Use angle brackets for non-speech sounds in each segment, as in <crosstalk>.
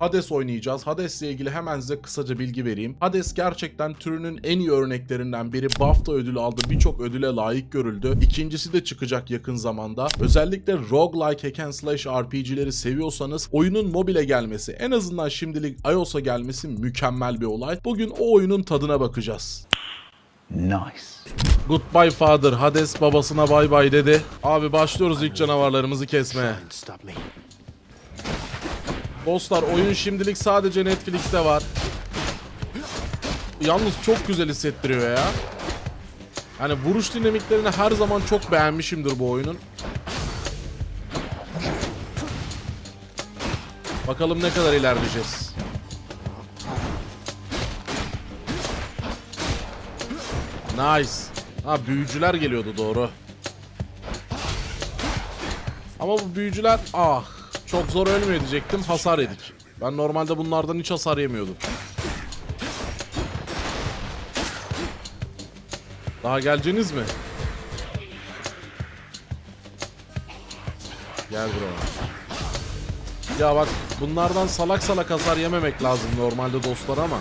Hades oynayacağız. Hades ile ilgili hemen size kısaca bilgi vereyim. Hades gerçekten türünün en iyi örneklerinden biri. BAFTA ödülü aldı. Birçok ödüle layık görüldü. İkincisi de çıkacak yakın zamanda. Özellikle roguelike hack and slash RPG'leri seviyorsanız oyunun mobile gelmesi, en azından şimdilik iOS'a gelmesi mükemmel bir olay. Bugün o oyunun tadına bakacağız. Nice. Goodbye Father. Hades babasına bay bay dedi. Abi başlıyoruz ilk canavarlarımızı kesmeye. Dostlar oyun şimdilik sadece Netflix'te var. Yalnız çok güzel hissettiriyor ya. Hani vuruş dinamiklerini her zaman çok beğenmişimdir bu oyunun. Bakalım ne kadar ilerleyeceğiz. Nice. Ha büyücüler geliyordu doğru. Ama bu büyücüler ah çok zor ölmüyor diyecektim hasar yedik. Ben normalde bunlardan hiç hasar yemiyordum. Daha geleceğiniz mi? Gel buraya. Ya bak bunlardan salak salak hasar yememek lazım normalde dostlar ama.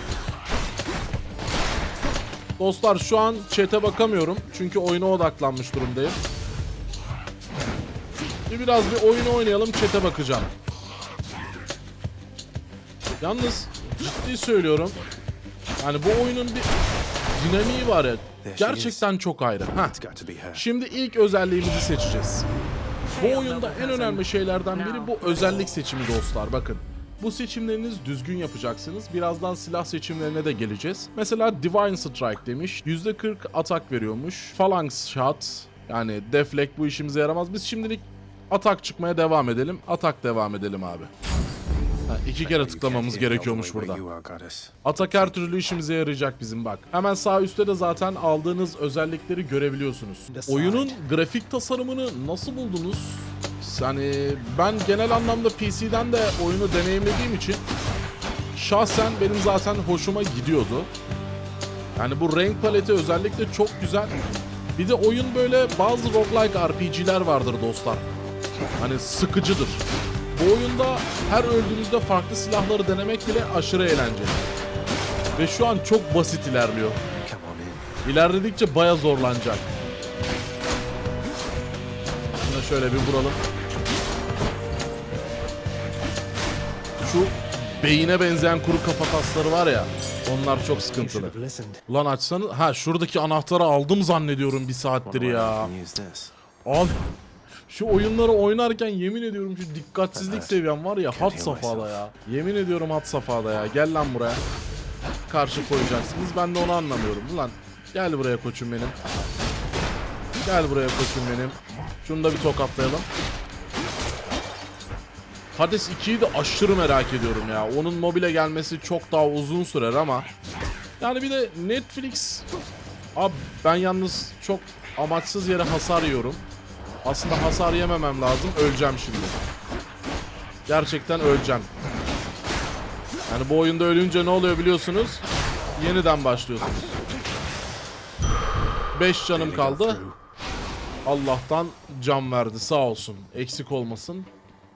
Dostlar şu an chat'e bakamıyorum. Çünkü oyuna odaklanmış durumdayım. Bir biraz bir oyunu oynayalım chat'e bakacağım. Yalnız ciddi söylüyorum. Yani bu oyunun bir dinamiği var ya. Gerçekten çok ayrı. Heh. Şimdi ilk özelliğimizi seçeceğiz. Bu oyunda en önemli şeylerden biri bu özellik seçimi dostlar. Bakın. Bu seçimleriniz düzgün yapacaksınız. Birazdan silah seçimlerine de geleceğiz. Mesela Divine Strike demiş. %40 atak veriyormuş. Phalanx Shot. Yani deflect bu işimize yaramaz. Biz şimdilik atak çıkmaya devam edelim. Atak devam edelim abi. Ha, iki kere tıklamamız gerekiyormuş burada. Atak her türlü işimize yarayacak bizim bak. Hemen sağ üstte de zaten aldığınız özellikleri görebiliyorsunuz. Oyunun grafik tasarımını nasıl buldunuz? Yani ben genel anlamda PC'den de oyunu deneyimlediğim için şahsen benim zaten hoşuma gidiyordu. Yani bu renk paleti özellikle çok güzel. Bir de oyun böyle bazı roguelike RPG'ler vardır dostlar. Hani sıkıcıdır. Bu oyunda her öldüğünüzde farklı silahları denemek bile aşırı eğlenceli. Ve şu an çok basit ilerliyor. İlerledikçe baya zorlanacak. Şuna şöyle bir vuralım. Şu beyine benzeyen kuru kafa tasları var ya. Onlar çok sıkıntılı. Ulan açsanız... Ha şuradaki anahtarı aldım zannediyorum bir saattir ya. Abi şu oyunları oynarken yemin ediyorum şu dikkatsizlik seviyem var ya hat safhada ya. Yemin ediyorum hat safhada ya. Gel lan buraya. Karşı koyacaksınız. Ben de onu anlamıyorum. Ulan gel buraya koçum benim. Gel buraya koçum benim. Şunu da bir tokatlayalım. Hades 2'yi de aşırı merak ediyorum ya. Onun mobile gelmesi çok daha uzun sürer ama. Yani bir de Netflix... Abi ben yalnız çok amaçsız yere hasar yiyorum. Aslında hasar yememem lazım. Öleceğim şimdi. Gerçekten öleceğim. Yani bu oyunda ölünce ne oluyor biliyorsunuz? Yeniden başlıyorsunuz. 5 canım kaldı. Allah'tan can verdi sağ olsun. Eksik olmasın.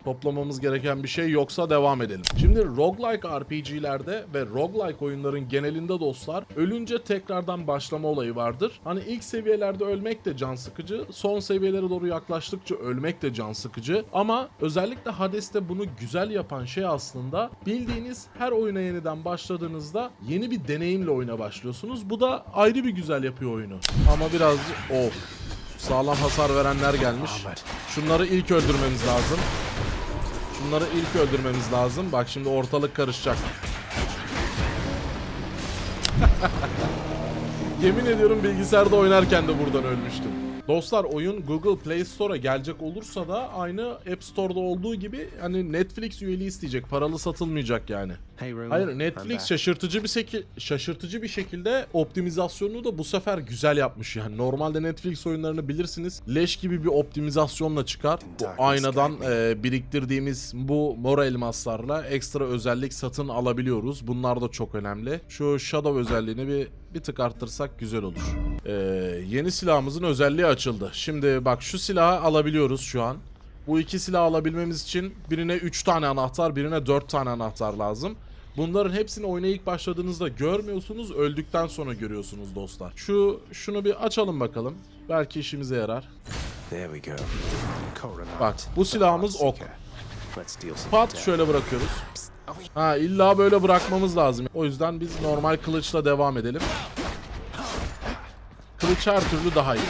Toplamamız gereken bir şey yoksa devam edelim. Şimdi roguelike RPG'lerde ve roguelike oyunların genelinde dostlar ölünce tekrardan başlama olayı vardır. Hani ilk seviyelerde ölmek de can sıkıcı, son seviyelere doğru yaklaştıkça ölmek de can sıkıcı. Ama özellikle Hades'te bunu güzel yapan şey aslında bildiğiniz her oyuna yeniden başladığınızda yeni bir deneyimle oyuna başlıyorsunuz. Bu da ayrı bir güzel yapıyor oyunu. Ama birazcık of sağlam hasar verenler gelmiş. Şunları ilk öldürmemiz lazım. Şunları ilk öldürmemiz lazım. Bak şimdi ortalık karışacak. <laughs> Yemin ediyorum bilgisayarda oynarken de buradan ölmüştüm. Dostlar oyun Google Play Store'a gelecek olursa da aynı App Store'da olduğu gibi hani Netflix üyeliği isteyecek. Paralı satılmayacak yani. Hayır Netflix şaşırtıcı bir şekil şaşırtıcı bir şekilde optimizasyonunu da bu sefer güzel yapmış yani. Normalde Netflix oyunlarını bilirsiniz leş gibi bir optimizasyonla çıkar. Bu aynadan e, biriktirdiğimiz bu mor elmaslarla ekstra özellik satın alabiliyoruz. Bunlar da çok önemli. Şu Shadow özelliğini bir bir tık arttırsak güzel olur. E, yeni silahımızın özelliği açıldı. Şimdi bak şu silahı alabiliyoruz şu an. Bu iki silah alabilmemiz için birine 3 tane anahtar, birine 4 tane anahtar lazım. Bunların hepsini oyuna ilk başladığınızda görmüyorsunuz, öldükten sonra görüyorsunuz dostlar. Şu şunu bir açalım bakalım. Belki işimize yarar. There we go. Bak, bu silahımız ok. Pat şöyle bırakıyoruz. Ha illa böyle bırakmamız lazım. O yüzden biz normal kılıçla devam edelim. Kılıç her türlü daha iyi.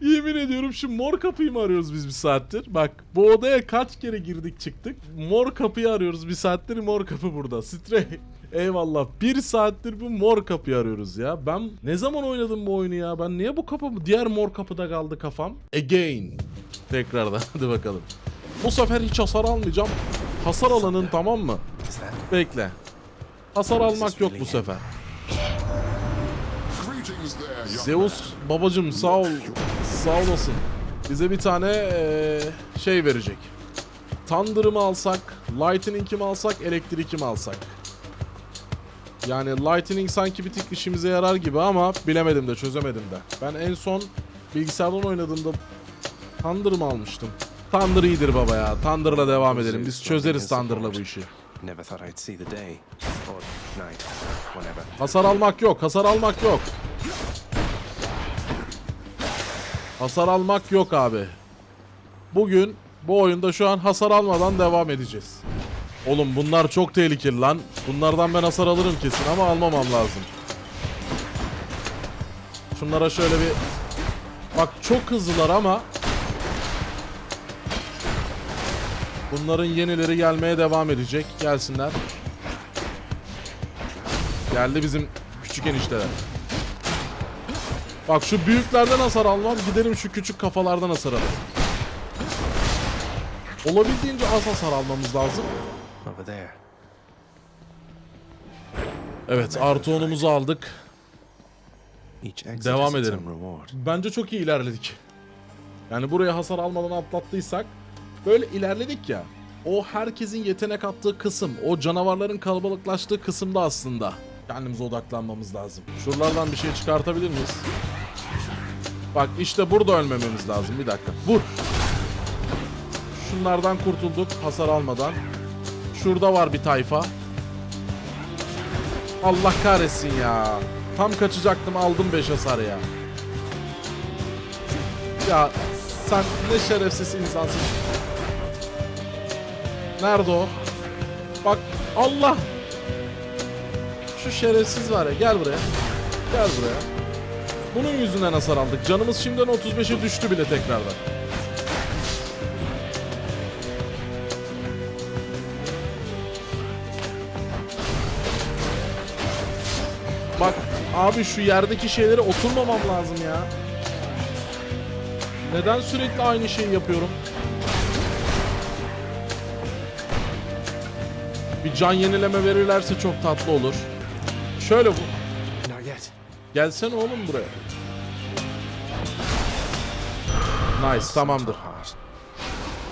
Yemin ediyorum şu mor kapıyı mı arıyoruz biz bir saattir? Bak bu odaya kaç kere girdik çıktık. Mor kapıyı arıyoruz bir saattir mor kapı burada. Stray. Eyvallah. Bir saattir bu mor kapıyı arıyoruz ya. Ben ne zaman oynadım bu oyunu ya? Ben niye bu kapı diğer mor kapıda kaldı kafam? Again. Tekrardan <laughs> hadi bakalım. Bu sefer hiç hasar almayacağım. Hasar alanın tamam mı? Bekle. Hasar almak yok bu sefer. Zeus babacım sağ ol. Sağ olasın. Bize bir tane eee, şey verecek. Thunder'ı mı alsak, Lightning'i mi alsak, Elektrik'i mi alsak? Yani Lightning sanki bir tık işimize yarar gibi ama bilemedim de çözemedim de. Ben en son bilgisayardan oynadığımda Thunder mı almıştım? Thunder iyidir baba ya. Thunder'la devam edelim. Biz çözeriz Thunder'la bu işi. Hasar almak yok. Hasar almak yok. Hasar almak yok abi. Bugün bu oyunda şu an hasar almadan devam edeceğiz. Oğlum bunlar çok tehlikeli lan. Bunlardan ben hasar alırım kesin ama almamam lazım. Şunlara şöyle bir... Bak çok hızlılar ama... Bunların yenileri gelmeye devam edecek. Gelsinler. Geldi bizim küçük enişteler. Bak şu büyüklerden hasar almam. Giderim şu küçük kafalardan hasar alırım. Olabildiğince az hasar almamız lazım. Evet artı onumuzu aldık. Devam edelim. Bence çok iyi ilerledik. Yani buraya hasar almadan atlattıysak böyle ilerledik ya. O herkesin yetenek attığı kısım, o canavarların kalabalıklaştığı kısımda aslında kendimize odaklanmamız lazım. Şuralardan bir şey çıkartabilir miyiz? Bak işte burada ölmememiz lazım. Bir dakika. Vur. Şunlardan kurtulduk hasar almadan. Şurada var bir tayfa. Allah kahretsin ya. Tam kaçacaktım aldım 5 hasar ya. Ya sen ne şerefsiz insansın. Nerede o? Bak Allah. Şu şerefsiz var ya gel buraya. Gel buraya. Bunun yüzünden hasar aldık. Canımız şimdiden 35'e düştü bile tekrardan. Bak abi şu yerdeki şeylere oturmamam lazım ya. Neden sürekli aynı şeyi yapıyorum? Bir can yenileme verirlerse çok tatlı olur. Şöyle bu. Gelsene oğlum buraya. Nice tamamdır.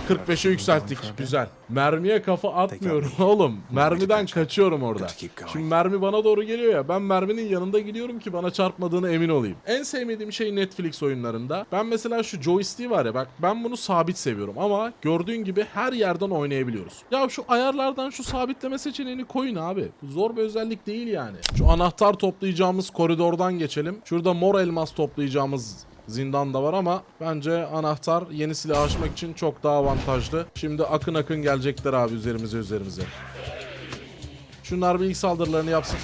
Heart. 45'e yükselttik. Güzel. Mermiye kafa atmıyorum oğlum. Mermiden kaçıyorum orada. Şimdi mermi bana doğru geliyor ya. Ben merminin yanında gidiyorum ki bana çarpmadığını emin olayım. En sevmediğim şey Netflix oyunlarında. Ben mesela şu joystick var ya bak ben bunu sabit seviyorum ama gördüğün gibi her yerden oynayabiliyoruz. Ya şu ayarlardan şu sabitleme seçeneğini koyun abi. Bu zor bir özellik değil yani. Şu anahtar toplayacağımız koridordan geçelim. Şurada mor elmas toplayacağımız zindan da var ama bence anahtar yeni silah açmak için çok daha avantajlı. Şimdi akın akın gelecekler abi üzerimize üzerimize. Şunlar bir ilk saldırılarını yapsın.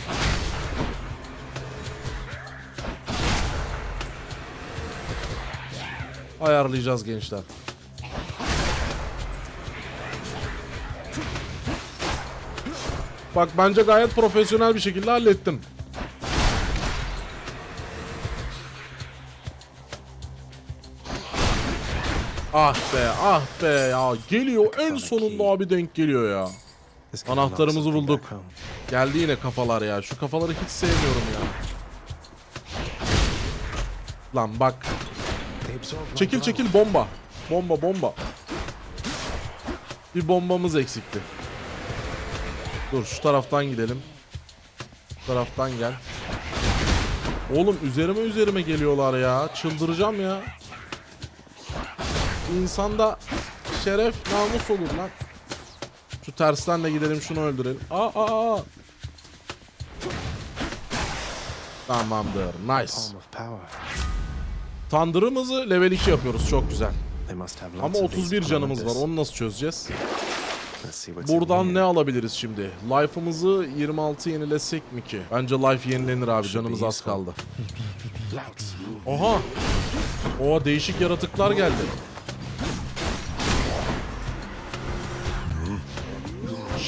Ayarlayacağız gençler. Bak bence gayet profesyonel bir şekilde hallettim. Ah be ah be ya geliyor en sonunda abi denk geliyor ya. Anahtarımızı bulduk. Geldi yine kafalar ya. Şu kafaları hiç sevmiyorum ya. Lan bak. Çekil çekil bomba. Bomba bomba. Bir bombamız eksikti. Dur şu taraftan gidelim. Şu taraftan gel. Oğlum üzerime üzerime geliyorlar ya. Çıldıracağım ya. İnsanda şeref namus olur lan. Şu tersten de gidelim şunu öldürelim. Aa aa aa. Tamamdır. Nice. Tandırımızı level 2 yapıyoruz. Çok güzel. Ama lots of these 31 canımız var. Onu nasıl çözeceğiz? Buradan ne alabiliriz şimdi? Life'ımızı 26 yenilesek mi ki? Bence life yenilenir abi. Canımız az kaldı. <laughs> Oha! Oha değişik yaratıklar geldi.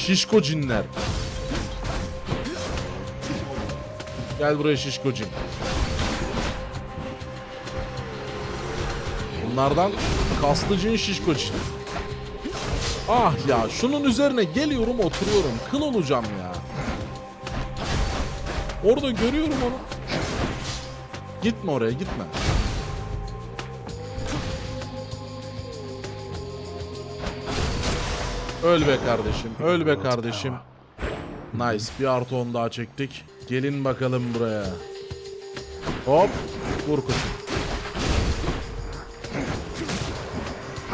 Şişko cinler. Gel buraya şişko cin. Bunlardan kaslı cin şişko cin. Ah ya şunun üzerine geliyorum oturuyorum. Kıl olacağım ya. Orada görüyorum onu. Gitme oraya gitme. Öl be kardeşim. Öl be kardeşim. Nice. Bir artı 10 daha çektik. Gelin bakalım buraya. Hop. Vur koçum.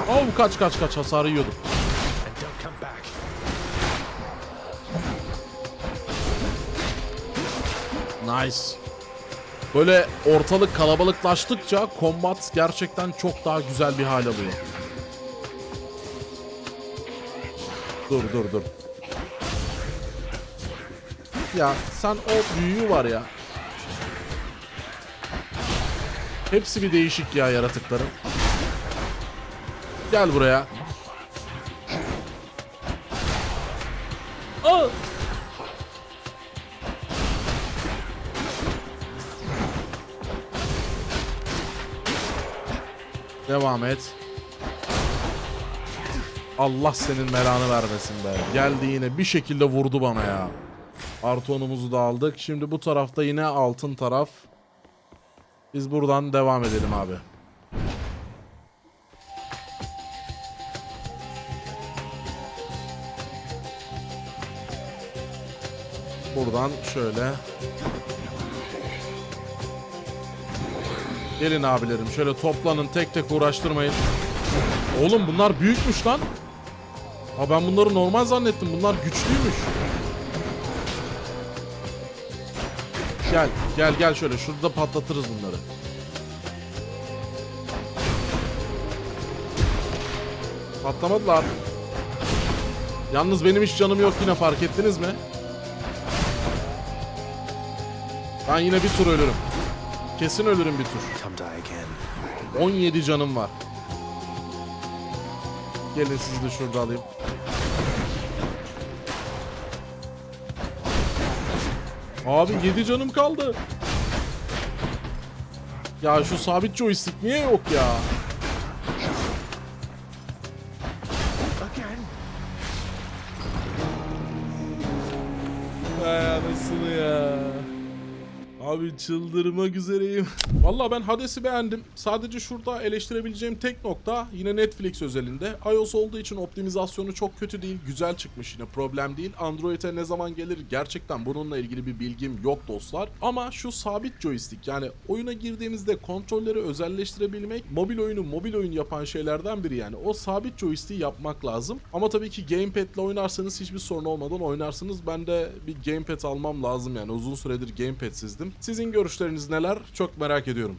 Oh kaç kaç kaç hasarı yiyordum. Nice. Böyle ortalık kalabalıklaştıkça combat gerçekten çok daha güzel bir hal alıyor. Dur dur dur. Ya sen o büyüğü var ya. Hepsi bir değişik ya yaratıkların. Gel buraya. Aa! Devam et. Allah senin belanı vermesin be. Geldi yine bir şekilde vurdu bana ya. Artı onumuzu da aldık. Şimdi bu tarafta yine altın taraf. Biz buradan devam edelim abi. Buradan şöyle. Gelin abilerim şöyle toplanın tek tek uğraştırmayın. Oğlum bunlar büyükmüş lan. Ha ben bunları normal zannettim. Bunlar güçlüymüş. Gel gel gel şöyle şurada patlatırız bunları. Patlamadılar. Yalnız benim hiç canım yok yine fark ettiniz mi? Ben yine bir tur ölürüm. Kesin ölürüm bir tur. Come die again. 17 canım var. Gelin sizi de şurada alayım. Abi 7 canım kaldı. Ya şu sabit joystick niye yok ya? Hay anasını ya. Abi çıldırmak üzereyim. Valla ben Hades'i beğendim. Sadece şurada eleştirebileceğim tek nokta yine Netflix özelinde. iOS olduğu için optimizasyonu çok kötü değil. Güzel çıkmış yine problem değil. Android'e ne zaman gelir gerçekten bununla ilgili bir bilgim yok dostlar. Ama şu sabit joystick yani oyuna girdiğimizde kontrolleri özelleştirebilmek mobil oyunu mobil oyun yapan şeylerden biri yani. O sabit joystick'i yapmak lazım. Ama tabii ki gamepad ile oynarsanız hiçbir sorun olmadan oynarsınız. Ben de bir gamepad almam lazım yani. Uzun süredir gamepadsizdim. Sizin görüşleriniz neler? Çok merak ediyorum.